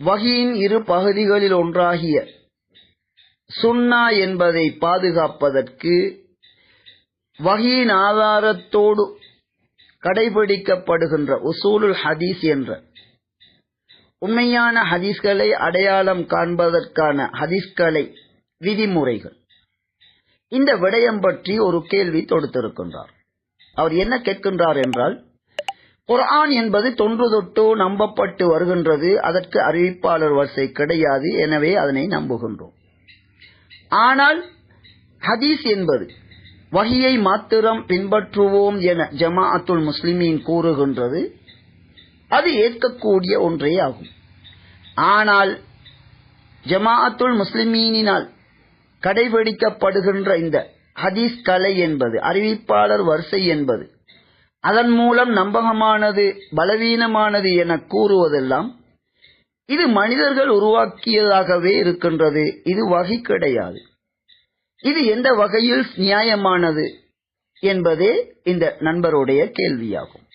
வகியின் இரு பகுதிகளில் ஒன்றாகிய சுன்னா என்பதை பாதுகாப்பதற்கு வகியின் ஆதாரத்தோடு கடைபிடிக்கப்படுகின்ற உசூலுல் ஹதீஸ் என்ற உண்மையான ஹதீஸ்களை அடையாளம் காண்பதற்கான ஹதீஸ்களை விதிமுறைகள். இந்த விடயம் பற்றி ஒரு கேள்வி தொடுத்திருக்கின்றார். அவர் என்ன கேட்கின்றார் என்றால் குர்ஆன் என்பது தொன்று தொட்டு நம்பப்பட்டு வருகின்றது. அதற்கு அறிவிப்பாளர் வரிசை கிடையாது. எனவே அதனை நம்புகின்றோம். ஆனால் ஹதீஸ் என்பது வகியை மாத்திரம் பின்பற்றுவோம் என ஜமாஅத்துல் முஸ்லிமீன் கூறுகின்றது. அது ஏற்கக்கூடிய ஒன்றே ஆகும். ஆனால் ஜமாஅத்துல் முஸ்லிமீனினால் கடைபிடிக்கப்படுகின்ற இந்த ஹதீஸ் கலை என்பது அறிவிப்பாளர் வரிசை என்பது அதன் மூலம் நம்பகமானது பலவீனமானது என கூறுவதெல்லாம் இது மனிதர்கள் உருவாக்கியதாகவே இருக்கின்றது. இது வகை கிடையாது. இது எந்த வகையில் நியாயமானது என்பதே இந்த நண்பருடைய கேள்வியாகும்.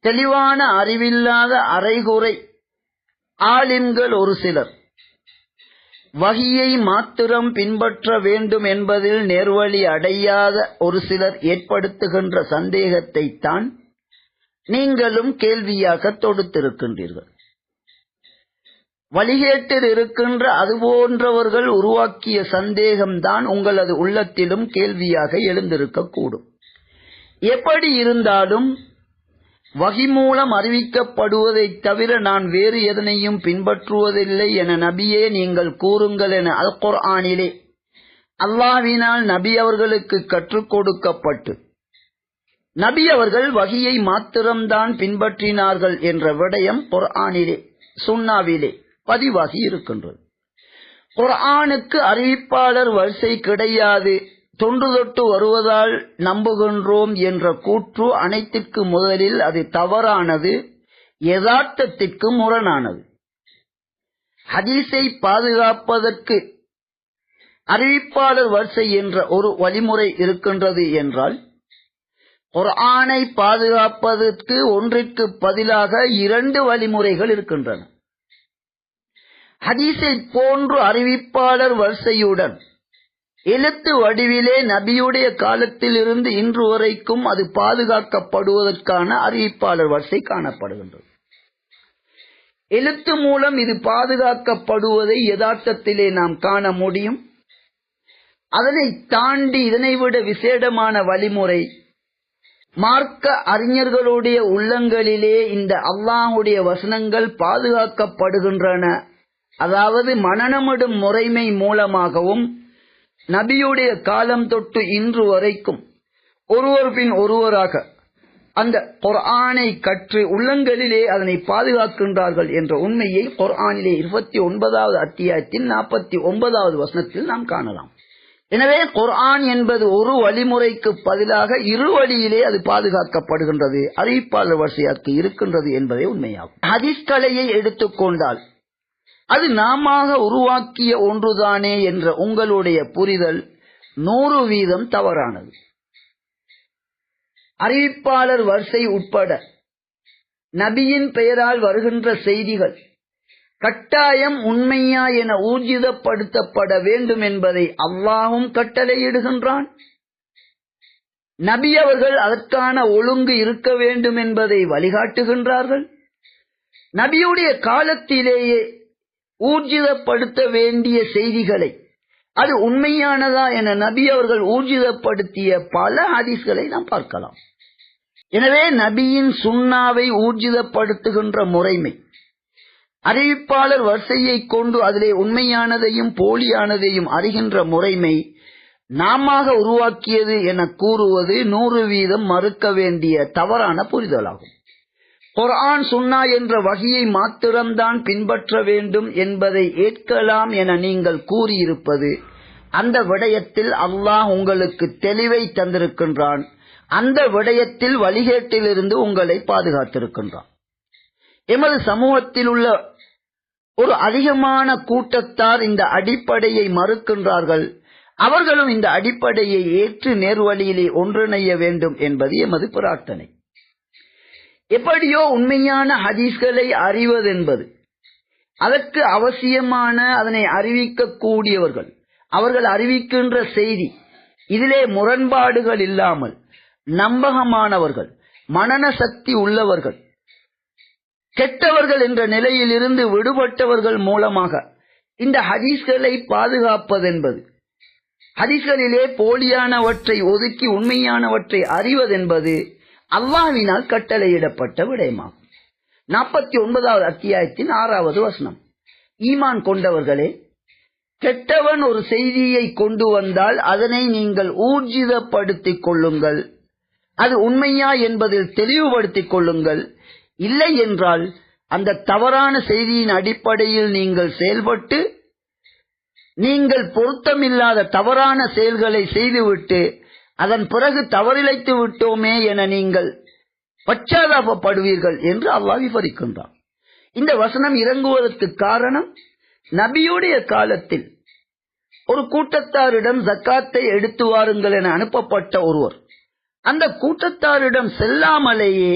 தெளிவான அறிவில்லாத அரைகுறை ஆலிம்கள் ஒரு சிலர். வகியை மாத்திரம் பின்பற்ற வேண்டும் என்பதில் நேர்வழி அடையாத ஒரு சிலர் ஏற்படுத்துகின்ற சந்தேகத்தை தான் நீங்களும் கேள்வியாக தொடுத்திருக்கின்றீர்கள். வழிகேட்டில் இருக்கின்ற அதுபோன்றவர்கள் உருவாக்கிய சந்தேகம்தான் உங்களது உள்ளத்திலும் கேள்வியாக எழுந்திருக்கக்கூடும். எப்படி இருந்தாலும் வகி மூலம் அறிவிக்கப்படுவதைத் தவிர நான் வேறு எதனையும் பின்பற்றுவதில்லை என நபியே நீங்கள் கூறுங்கள் என அல் குர்ஆனிலே அல்லாவினால் நபி அவர்களுக்கு கற்றுக் கொடுக்கப்பட்டு நபி அவர்கள் வகியை மாத்திரம்தான் பின்பற்றினார்கள் என்ற விடயம் குர்ஆனிலே சுண்ணாவிலே பதிவாகி இருக்கின்றது. குர்ஆனுக்கு அறிவிப்பாளர் வரிசை கிடையாது. தொன்று தொட்டு வருவதால் நம்புகின்றோம் என்ற கூற்று அனைத்திற்கு முதலில் அது தவறானது யதார்த்தத்திற்கு முரணானது. ஹதீஸை பாதுகாப்பதற்கு அறிவிப்பாளர் வரிசை என்ற ஒரு வழிமுறை இருக்கின்றது என்றால் குர்ஆனை பாதுகாப்பதற்கு ஒன்றிற்கு பதிலாக இரண்டு வழிமுறைகள் இருக்கின்றன. ஹதீஸை போன்று அறிவிப்பாளர் வரிசையுடன் எழுத்து வடிவிலே நபியுடைய காலத்தில் இருந்து இன்று வரைக்கும் அது பாதுகாக்கப்படுவதற்கான அறிவிப்பாளர் வரிசை காணப்படுகின்றது. எழுத்து மூலம் இது பாதுகாக்கப்படுவதை யதார்த்தத்திலே நாம் காண முடியும். அதனை தாண்டி இதனை விட விசேடமான வழிமுறை மார்க்க அறிஞர்களுடைய உள்ளங்களிலே இந்த அல்லாஹுடைய வசனங்கள் பாதுகாக்கப்படுகின்றன. அதாவது மனநமிடும் முறைமை மூலமாகவும் நபியுடைய காலம் தொட்டு இன்று வரைக்கும் ஒருவர் பின் ஒருவராக அந்த குர்ஆனை கற்று உள்ளங்களிலே அதனை பாதுகாக்கின்றார்கள் என்ற உண்மையை குர்ஆனிலே இருபத்தி ஒன்பதாவது அத்தியாயத்தின் நாற்பத்தி ஒன்பதாவது வசனத்தில் நாம் காணலாம். எனவே குர்ஆன் என்பது ஒரு வழிமுறைக்கு பதிலாக இரு வழியிலே அது பாதுகாக்கப்படுகின்றது அறிவிப்பாளர் வரிசையாக்கு இருக்கின்றது என்பதே உண்மையாகும். ஹதீஸ் கலையை எடுத்துக்கொண்டால் அது நாம உருவாக்கிய ஒன்றுதானே என்ற உங்களுடைய புரிதல் நூறு வீதம் தவறானது. அறிவிப்பாளர் வரிசை உட்பட நபியின் பெயரால் வருகின்ற செய்திகள் கட்டாயம் உண்மையா என ஊர்ஜிதப்படுத்தப்பட வேண்டும் என்பதை அவ்வாவும் கட்டளையிடுகின்றான். நபி அவர்கள் அதற்கான ஒழுங்கு இருக்க வேண்டும் என்பதை வழிகாட்டுகின்றார்கள். நபியுடைய காலத்திலேயே ஊர்ஜிதப்படுத்த வேண்டிய செய்திகளை. அது உண்மையானதா என நபி அவர்கள் ஊர்ஜிதப்படுத்திய பல ஹதீஸ்களை நாம் பார்க்கலாம். எனவே நபியின் சுண்ணாவை ஊர்ஜிதப்படுத்துகின்ற முறைமை அறிவிப்பாளர் வரிசையை கொண்டு அதிலே உண்மையானதையும் போலியானதையும் அறிகின்ற முறைமை நாம உருவாக்கியது என கூறுவது நூறு வீதம் மறுக்க வேண்டிய தவறான புரிதலாகும். குர்ஆன் சுன்னா என்ற வகையை மாத்திரம்தான் பின்பற்ற வேண்டும் என்பதை ஏற்கலாம் என நீங்கள் கூறியிருப்பது அந்த விடயத்தில் அல்லாஹ் உங்களுக்கு தெளிவை தந்திருக்கின்றான். அந்த விடயத்தில் வழிகேட்டிலிருந்து உங்களை பாதுகாத்திருக்கின்றான். எமது சமூகத்தில் உள்ள ஒரு அதிகமான கூட்டத்தார் இந்த அடிப்படையை மறுக்கின்றார்கள். அவர்களும் இந்த அடிப்படையை ஏற்று நேர்வழியிலே ஒன்றிணைய வேண்டும் என்பது எமது பிரார்த்தனை. எப்படியோ உண்மையான ஹதீஸ்களை அறிவதென்பது. அதற்கு அவசியமான அதனை அறிவிக்கக்கூடியவர்கள் அவர்கள் அறிவிக்கின்ற செய்தி இதிலே முரண்பாடுகள் இல்லாமல் நம்பகமானவர்கள் மனன சக்தி உள்ளவர்கள் கெட்டவர்கள் என்ற நிலையிலிருந்து விடுபட்டவர்கள் மூலமாக இந்த ஹதீஸ்களை பாதுகாப்பதென்பது. ஹதீஸ்களிலே போலியானவற்றை ஒதுக்கி உண்மையானவற்றை அறிவதென்பது அல்லாஹ்வினால் கட்டளையிடப்பட்ட விடயமாகும். நாற்பத்தி ஒன்பதாவது அத்தியாயத்தின் ஆறாவது வசனம். ஈமான் கொண்டவர்களே கெட்டவன் ஒரு செய்தியை கொண்டு வந்தால் அதனை நீங்கள் ஊர்ஜிதப்படுத்திக் கொள்ளுங்கள். அது உண்மையா என்பதில் தெளிவுபடுத்திக் கொள்ளுங்கள். இல்லை என்றால் அந்த தவறான செய்தியின் அடிப்படையில் நீங்கள் செயல்பட்டு நீங்கள் பொருத்தமில்லாத தவறான செயல்களை செய்துவிட்டு அதன் பிறகு தவறிழைத்து விட்டோமே என நீங்கள் பச்சாதாபப்படுவீர்கள் என்று அல்லாஹ் விவரிக்கின்றான் இந்த வசனம் இறங்குவதற்கு காரணம் நபியுடைய காலத்தில் ஒரு கூட்டத்தாரிடம் ஜக்காத்தை எடுத்து வாருங்கள் என அனுப்பப்பட்ட ஒருவர். அந்த கூட்டத்தாரிடம் செல்லாமலேயே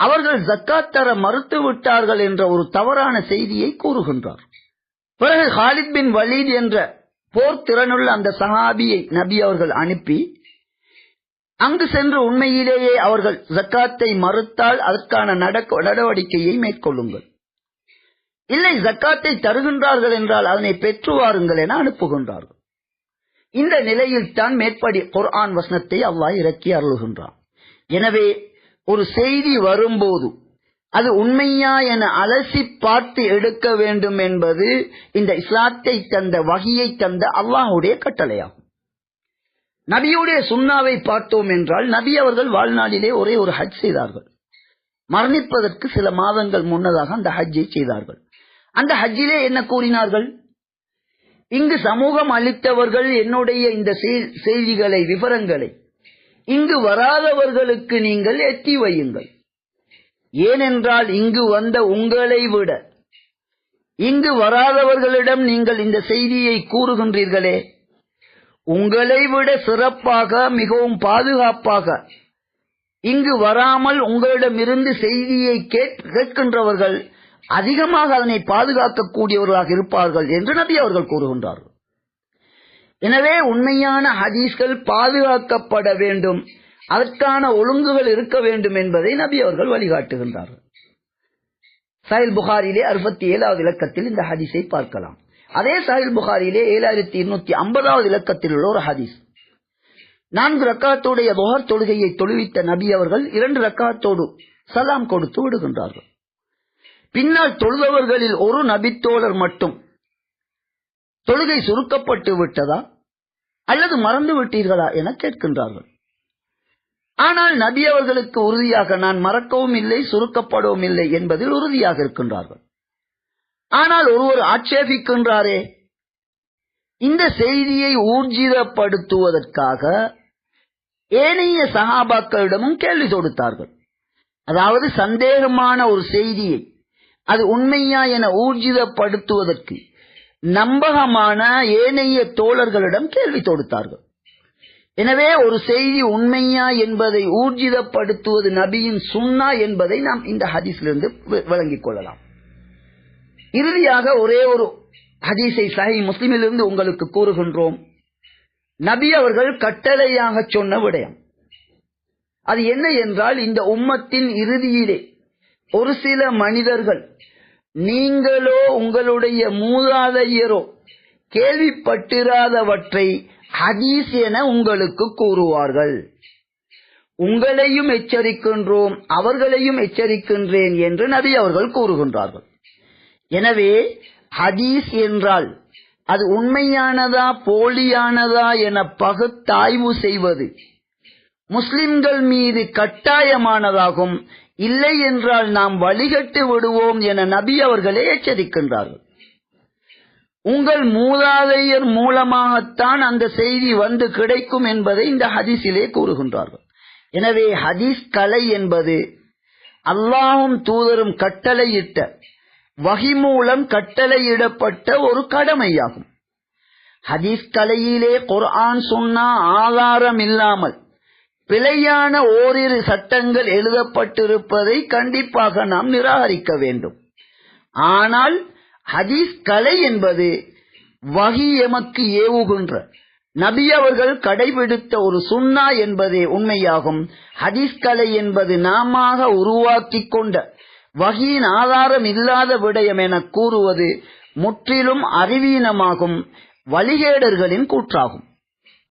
அவர்கள் ஜக்காத் தர மறுத்து விட்டார்கள் என்ற ஒரு தவறான செய்தியை கூறுகின்றார். பிறகு ஹாலித் பின் வலீத் என்ற போர் திறனுள்ள அந்த சஹாபியை நபி அவர்கள் அனுப்பி அங்கு சென்று உண்மையிலேயே அவர்கள் ஜக்காத்தை மறுத்தால் அதற்கான நடவடிக்கையை மேற்கொள்ளுங்கள். இல்லை ஜக்காத்தை தருகின்றார்கள் என்றால் அதனை பெற்று வாருங்கள் என அனுப்புகின்றார்கள். இந்த நிலையில் தான் மேற்படி குர்ஆன் வசனத்தை அல்லாஹ் இறக்கி அருளுகின்றான். எனவே ஒரு செய்தி வரும்போது அது உண்மையா என அலசி பார்த்து எடுக்க வேண்டும் என்பது இந்த இஸ்லாத்தை தந்த வகையை தந்த அல்லாஹுடைய கட்டளையாகும். நபியுடைய சுண்ணாவை பார்த்தோம் என்றால் நபி அவர்கள் வாழ்நாளிலே ஒரே ஒரு ஹஜ் செய்தார்கள். மரணிப்பதற்கு சில மாதங்கள் முன்னதாக அந்த ஹஜ்ஜை செய்தார்கள். அந்த ஹஜ்ஜிலே என்ன கூறினார்கள்? இங்கு சமூகம் அளித்தவர்கள் என்னுடைய இந்த செய்திகளை விவரங்களை இங்கு வராதவர்களுக்கு நீங்கள் எத்தி வையுங்கள். ஏனென்றால் இங்கு வந்த உங்களை விட இங்கு வராதவர்களிடம் நீங்கள் இந்த செய்தியை கூறுகின்றீர்களே உங்களை விட சிறப்பாக மிகவும் பாதுகாப்பாக இங்கு வராமல் உங்களிடமிருந்து செய்தியை கேட்கின்றவர்கள் அதிகமாக அதனை பாதுகாக்கக்கூடியவர்களாக இருப்பார்கள் என்று நபி அவர்கள் கூறுகின்றார்கள். எனவே உண்மையான ஹதீஸ்கள் பாதுகாக்கப்பட வேண்டும் அதற்கான ஒழுங்குகள் இருக்க வேண்டும் என்பதை நபி அவர்கள் வழிகாட்டுகின்றார்கள். சயல் புகாரிலே அறுபத்தி ஏழாவது இலக்கத்தில் இந்த ஹதீஸை பார்க்கலாம். அதே சாஹில் புகாரிலே ஏழாயிரத்தி இருநூத்தி ஐம்பதாவது இலக்கத்தில் உள்ள ஒரு ஹதீஸ். நான்கு ரக்காத்தோடைய புகார் தொழுகையை தொழுவித்த நபி அவர்கள் இரண்டு ரக்காத்தோடு சலாம் கொடுத்து விடுகின்றார்கள். பின்னால் தொழுதவர்களில் ஒரு நபித்தோழர் மட்டும் தொழுகை சுருக்கப்பட்டு விட்டதா? அல்லது மறந்து விட்டீர்களா என கேட்கின்றார்கள். ஆனால் நபி அவர்களுக்கு உறுதியாக நான் மறக்கவும் இல்லை சுருக்கப்படவும் இல்லை என்பதில் உறுதியாக இருக்கின்றார்கள். ஆனால் ஒருவர் ஆட்சேபிக்கின்றாரே. இந்த செய்தியை ஊர்ஜிதப்படுத்துவதற்காக ஏனைய சகாபாக்களிடமும் கேள்வி தொடுத்தார்கள். அதாவது சந்தேகமான ஒரு செய்தியை அது உண்மையா என ஊர்ஜிதப்படுத்துவதற்கு நம்பகமான ஏனைய தோழர்களிடம் கேள்வி தொடுத்தார்கள். எனவே ஒரு செய்தி உண்மையா என்பதை ஊர்ஜிதப்படுத்துவது நபியின் சுண்ணா என்பதை நாம் இந்த ஹதீஸிலிருந்து விளங்கிக் கொள்ளலாம். இறுதியாக ஒரே ஒரு ஹதீஸை சஹி முஸ்லிமிலிருந்து உங்களுக்கு கூறுகின்றோம். நபி அவர்கள் கட்டளையாக சொன்ன விடயம். அது என்ன என்றால் இந்த உம்மத்தின் இறுதியிலே ஒரு சில மனிதர்கள் நீங்களோ உங்களுடைய மூதாதையரோ கேள்விப்பட்டிராதவற்றை ஹதீஸ் என உங்களுக்கு கூறுவார்கள். உங்களையும் எச்சரிக்கின்றோம் அவர்களையும் எச்சரிக்கின்றேன் என்று நபி அவர்கள் கூறுகின்றார்கள். எனவே ஹதீஸ் என்றால் அது உண்மையானதா போலியானதா என பகுத்தாய்வு செய்வது. முஸ்லிம்கள் மீது கட்டாயமானதாகும். இல்லை என்றால் நாம் வழிகட்டு விடுவோம் என நபி அவர்களே எச்சரிக்கின்றார்கள். உங்கள் மூதாதையர் மூலமாகத்தான் அந்த செய்தி வந்து கிடைக்கும் என்பதை இந்த ஹதீஸிலே கூறுகின்றார்கள். எனவே ஹதீஸ் கலை என்பது அல்லாஹும் தூதரும் கட்டளையிட்ட வகி மூலம் கட்டளையிடப்பட்ட ஒரு கடமையாகும். ஹதீஸ் கலையிலே குர்ஆன் சொன்னா ஆதாரம் இல்லாமல் பிழையான ஓரிரு சட்டங்கள் எழுதப்பட்டிருப்பதை கண்டிப்பாக நாம் நிராகரிக்க வேண்டும். ஆனால் ஹதீஸ் கலை என்பது வகி எமக்கு ஏவுகின்ற நபி அவர்கள் கடைபிடித்த ஒரு சுன்னா என்பதே உண்மையாகும். ஹதீஸ் கலை என்பது நாம உருவாக்கி கொண்ட வகியின் ஆதாரம் இல்லாத விடயம் என கூறுவது முற்றிலும் அறிவீனமாகும் வழிகேடர்களின் கூற்றாகும்.